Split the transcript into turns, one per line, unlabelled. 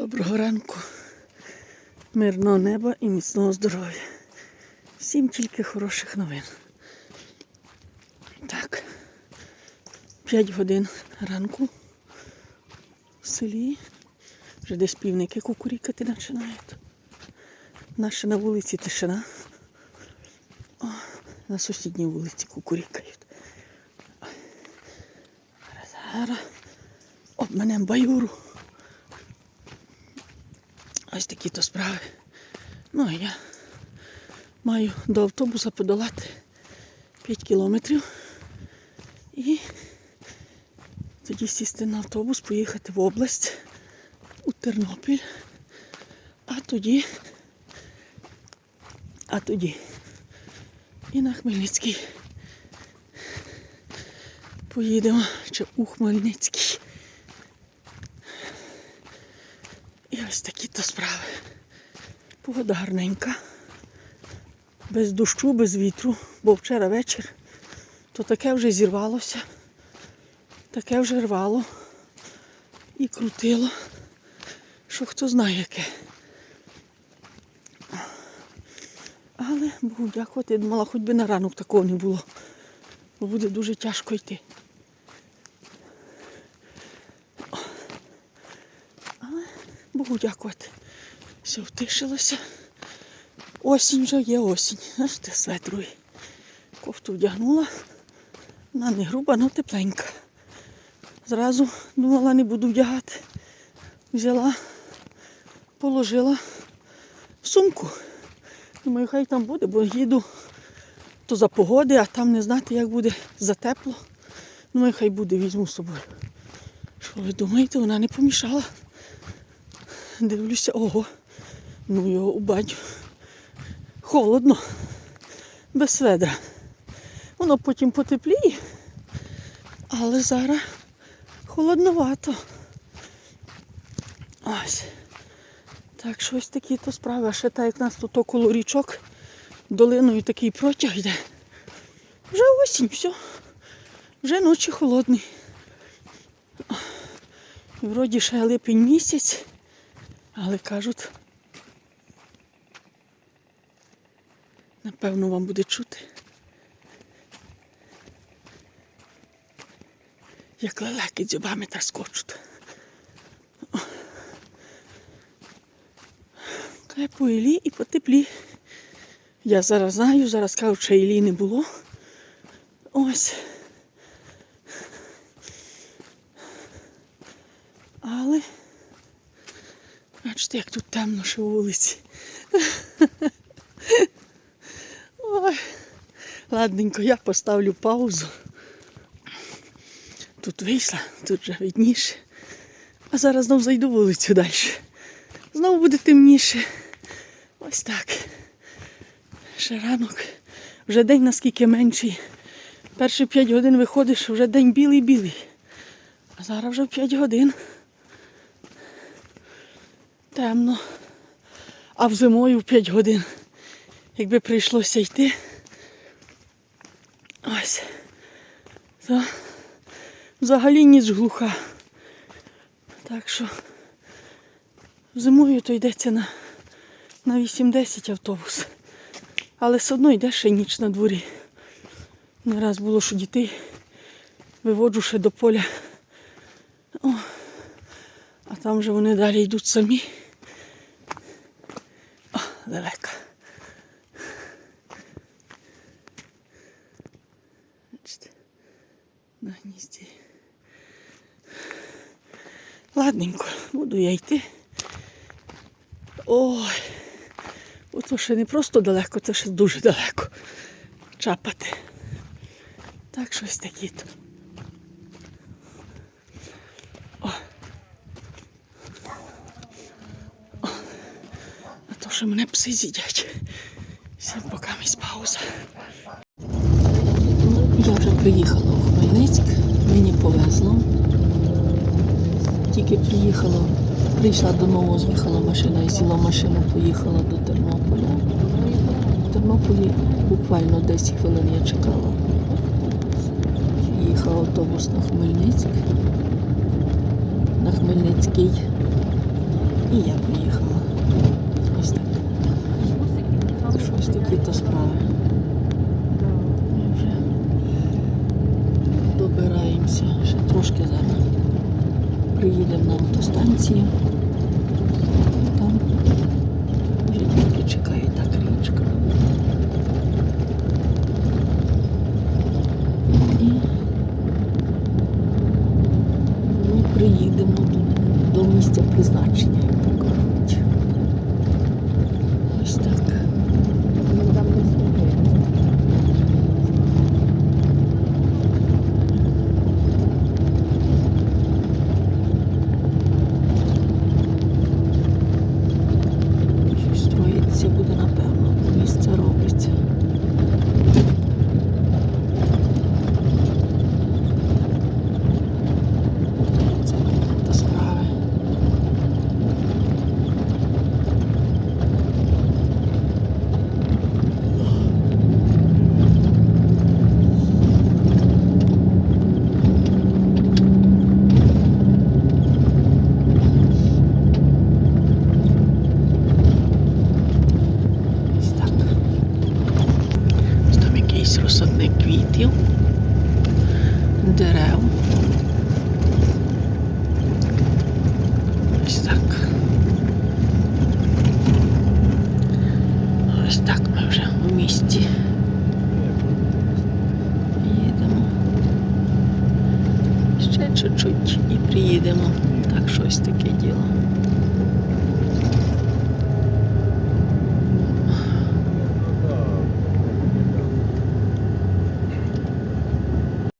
Доброго ранку, мирного неба і міцного здоров'я. Всім тільки хороших новин. Так, 5 годин ранку в селі. Вже десь півники кукурікати починають. Наша на вулиці тишина. О, на сусідній вулиці кукурікають. Зараз обманем баюру. Ось такі то справи. Ну а я маю до автобуса подолати 5 кілометрів і тоді сісти на автобус, поїхати в область у Тернопіль, а тоді, а тоді і на Хмельницький. Поїдемо чи у Хмельницький. І ось такі то справи. Погода гарненька. Без дощу, без вітру, бо вчора вечір то таке вже зірвалося, таке вже рвало і крутило, що хто знає яке. Але Богу дякувати, я думала, хоч би на ранок такого не було, бо буде дуже тяжко йти. Богу дякувати. Все втишилося. Осінь вже є осінь. Знаєш, ти светрує. Кофту вдягнула. Вона не груба, але тепленька. Зразу думала, не буду вдягати. Взяла, положила в сумку. Думаю, хай там буде, бо їду то за погоди, а там не знати, як буде за тепло. Думаю, хай буде, візьму з собою. Що ви думаєте, вона не помішала? Дивлюся, ого, ну його у. Холодно, без ведра. Воно потім потепліє, але зараз холодновато. Ось. Так, що ось такі то справи. А ще так, як нас тут около річок, долиною такий протяг йде. Вже осінь, все. Вже ночі холодні. Вроді ще липень місяць, але кажуть, напевно, вам буде чути. Як лелеки дзьобами та скочуть. По Іллі і по теплі. Я зараз знаю, зараз кажу, що Іллі не було. Ось. Але бачите, як тут темно у вулиці. Ой. Ладненько, я поставлю паузу. Тут вийшла, тут вже видніше. А зараз знову зайду вулицю далі. Знову буде темніше. Ось так. Ще ранок. Вже день наскільки менший. Перші 5 годин виходиш, вже день білий-білий. А зараз вже 5 годин. Темно. А в зимою в 5 годин. Якби прийшлося йти. Ось. Взагалі ніч глуха. Так що зимою то йдеться на, на 8-10 автобус. Але все одно йде ще ніч на дворі. Не раз було, що дітей виводжу ще до поля. О, а там вже вони далі йдуть самі. О, лелека. Бачите, на гнізді. Ладненько, буду я йти. Ой, ото ще не просто далеко, це ще дуже далеко чапати. Так щось такі то. О. О. А що мене пси з'їдять. Всім поки місь пауза. Я вже приїхала у Хмельницьк, мені повезло. Тільки приїхала, прийшла до з'їхала машина і сіла в машину, поїхала до Тернополя. В Тернополі буквально 10 хвилин я чекала. Їхав автобус на Хмельницьк. На Хмельницький І я приїхала. Ось так. Щось такі то справи. Ми вже добираємося. Ще трошки зараз. Приїдемо на автостанцію. Там вже тільки чекає та крічка. І ми приїдемо до, до місця призначення, як то кажуть. Ось так. Щось строїться буде, напевно, місце робиться. Це та справи. Ось так. Ось там якийсь розсадник квітів, дерев. Ось так. Ось так ми вже у місті. Їдемо. Ще чуть-чуть і приїдемо. Так, щось таке діло.